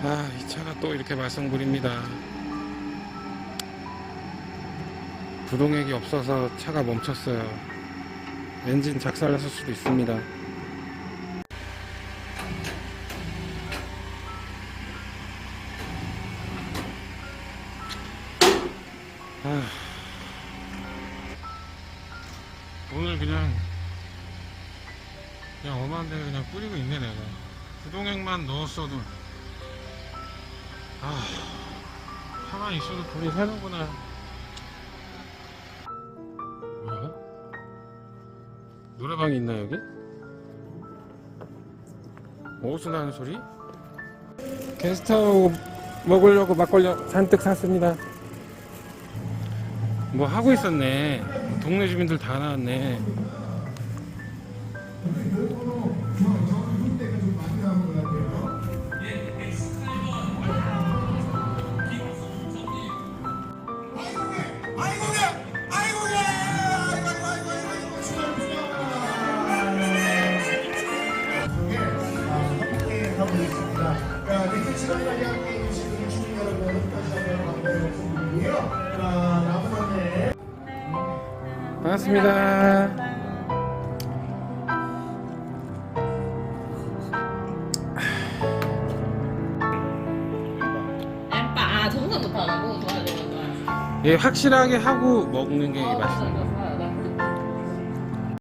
아, 이 차가 또 이렇게 말썽 부립니다. 부동액이 없어서 차가 멈췄어요. 엔진 작살났을 수도 있습니다. 아, 오늘 그냥 그냥 엄한 데 그냥 뿌리고 있네 내가 부동액만 넣었어도 아 가만히 있어도 돈이 새는구나 뭐야? 노래방이 있나 여기? 어디서 나는 소리? 게스트하우스 먹으려고 막걸리 잔뜩 샀습니다 뭐 하고 있었네 동네 주민들 다 나왔네 있습니다. 자, 댓글 시간까지 함께 해주시는 주민 여러분 다시 한번 말씀 드리고요. 자, 남산에 반갑습니다 아 정상 못하라고 도와주는 거야. 예, 확실하게 하고 먹는 게 맛있어요